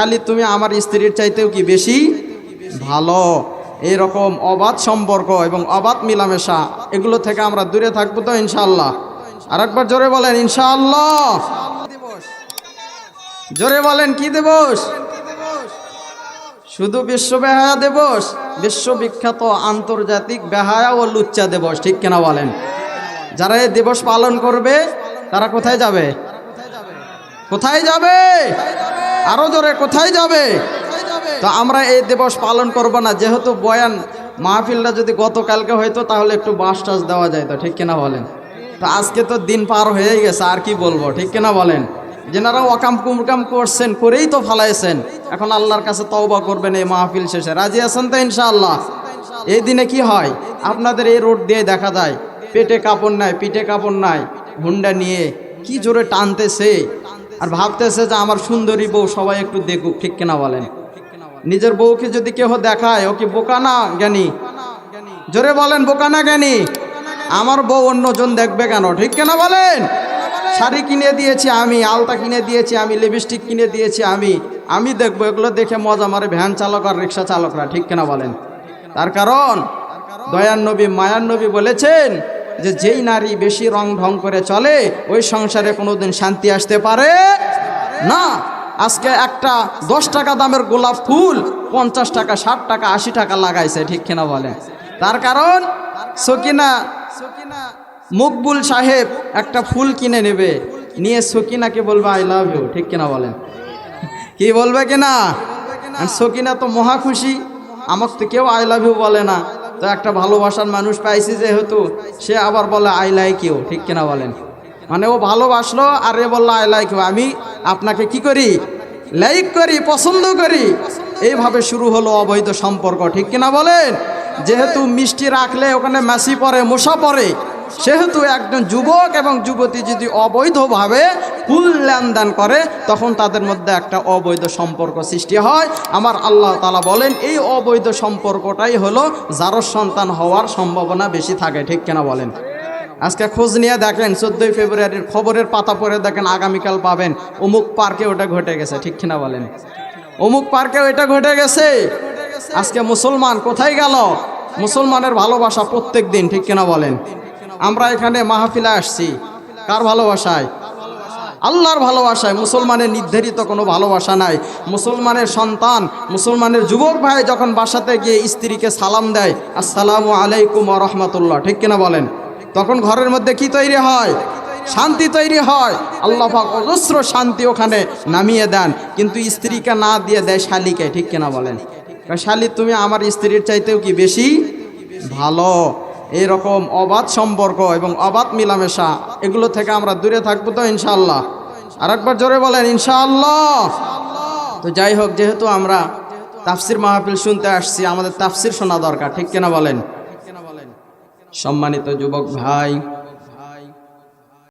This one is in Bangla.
খালি তুমি আমার স্ত্রীর চাইতেও কি বেশি ভালো? এইরকম অবাধ সম্পর্ক এবং অবাধ মিলামেশা, এগুলো থেকে আমরা দূরে থাকব তো ইনশাআল্লাহ। আর একবার জোরে বলেন, ইনশাআল্লাহ। জোরে বলেন, কি দিবস? শুধু বিশ্ব বেহায়া দিবস, বিশ্ববিখ্যাত আন্তর্জাতিক বেহায়া ও লুচ্চা দিবস, ঠিক কিনা বলেন? যারা এই দিবস পালন করবে, তারা কোথায় যাবে? কোথায় যাবে? আরও জোরে, কোথায় যাবে? তো আমরা এই দিবস পালন করব না, যেহেতু বয়ান মাহফিলটা যদি গতকালকে হয়তো তাহলে একটু বাস টাস দেওয়া যায় তো ঠিক কিনা বলেন? তো আজকে তো দিন পার হয়ে গেছে, আর কি বলব, ঠিক কিনা বলেন? যেনারা ওয়াকাম কুমকাম করছেন, করেই তো ফালাইছেন। এখন আল্লাহর কাছে তওবা করবেন এই মাহফিল শেষে। রাজি আছেন তো ইনশাআল্লাহ? এই দিনে কি হয়? আপনাদের এই রোড দিয়ে দেখা যায়, পেটে কাপড় নাই, পিঠে কাপড় নাই, হুন্ডা নিয়ে, কি জোরে টানতেছে? আর ভাবতেছে যে আমার সুন্দরী বউ সবাই একটু দেখুক, ঠিক কিনা বলেন? নিজের বউকে যদি কেউ দেখায়, ও কি বোকা না জ্ঞানী? জোরে বলেন, বোকা না জ্ঞানী? আমার বউ অন্যজন দেখবে কেন, ঠিক কেনা বলেন? শাড়ি কিনে দিয়েছি আমি, আলতা কিনে দিয়েছি আমি, লিপস্টিক কিনে দিয়েছি আমি আমি দেখব, এগুলো দেখে মজা মারে ভ্যান চালক আর রিক্সা চালকরা, ঠিক কেনা বলেন? তার কারণ, দয়ার নবী, মায়ার নবী বলেছেন যে যেই নারী বেশি রং ঢং করে চলে, ওই সংসারে কোনোদিন শান্তি আসতে পারে না। আজকে একটা দশ টাকা দামের গোলাপ ফুল, পঞ্চাশ টাকা, ষাট টাকা, আশি টাকা লাগাইছে, ঠিক কিনা বলে তার কারণ, সকিনা সকিনা মকবুল সাহেব একটা ফুল কিনে নেবে, নিয়ে সকিনাকে বলবে আই লাভ ইউ ঠিক কিনা বলেন? কি বলবে কিনা? সকিনা তো মহা খুশি, আমাকে তো কেউ আই লাভ ইউ বলে না। তো একটা ভালোবাসার মানুষ পাইছি যেহেতু, সে আবার বলে, আই লাইক ইউ ঠিক কিনা বলেন? মানে ও ভালোবাসলো আর এ বলল, আই লাইক ইউ আমি আপনাকে কি করি? লাইক করি, পছন্দ করি। এইভাবে শুরু হলো অবৈধ সম্পর্ক, ঠিক কিনা বলেন? যেহেতু মিষ্টি রাখলে ওখানে মাসি পরে, মশা পরে, সেহেতু একজন যুবক এবং যুবতী যদি অবৈধভাবে ফুল লেনদেন করে, তখন তাদের মধ্যে একটা অবৈধ সম্পর্ক সৃষ্টি হয়। আমার আল্লাহ তালা বলেন, এই অবৈধ সম্পর্কটাই হলো যারর সন্তান হওয়ার সম্ভাবনা বেশি থাকে, ঠিক কিনা বলেন? আজকে খোঁজ নিয়ে দেখেন, চোদ্দোই ফেব্রুয়ারির খবরের পাতা পড়ে দেখেন, আগামীকাল পাবেন। অমুক পার্কে ওটা ঘটে গেছে, ঠিক কিনা বলেন? অমুক পার্কে ওইটা ঘটে গেছে। আজকে মুসলমান কোথায় গেল? মুসলমানের ভালোবাসা প্রত্যেক দিন, ঠিক কিনা বলেন? আমরা এখানে মাহফিলে আসছি, কার ভালোবাসায়? আল্লাহর ভালোবাসায় মুসলমানের নির্ধারিত কোনো ভালোবাসা নাই। মুসলমানের সন্তান, মুসলমানের যুবক ভাই যখন বাসাতে গিয়ে স্ত্রীকে সালাম দেয়, আসসালামু আলাইকুম রহমতুল্লাহ ঠিক কিনা বলেন? তখন ঘরের মধ্যে কি তৈরি হয়? শান্তি তৈরি হয়। আল্লাহ অজস্র শান্তি ওখানে নামিয়ে দেন। কিন্তু স্ত্রীকে না দিয়ে দেয় শালিকে, ঠিক কিনা বলেন? শালি, তুমি আমার স্ত্রীর চাইতেও কি বেশি ভালো? এইরকম অবাধ সম্পর্ক এবং অবাধ মিলামেশা, এগুলো থেকে আমরা দূরে থাকব তো ইনশাল্লাহ আর একবার জোরে বলেন, ইনশাআল্লাহ। তো যাই হোক, যেহেতু আমরা তাফসির মাহফিল শুনতে আসছি, আমাদের তাফসির শোনা দরকার, ঠিক কিনা বলেন? সম্মানিত যুবক ভাই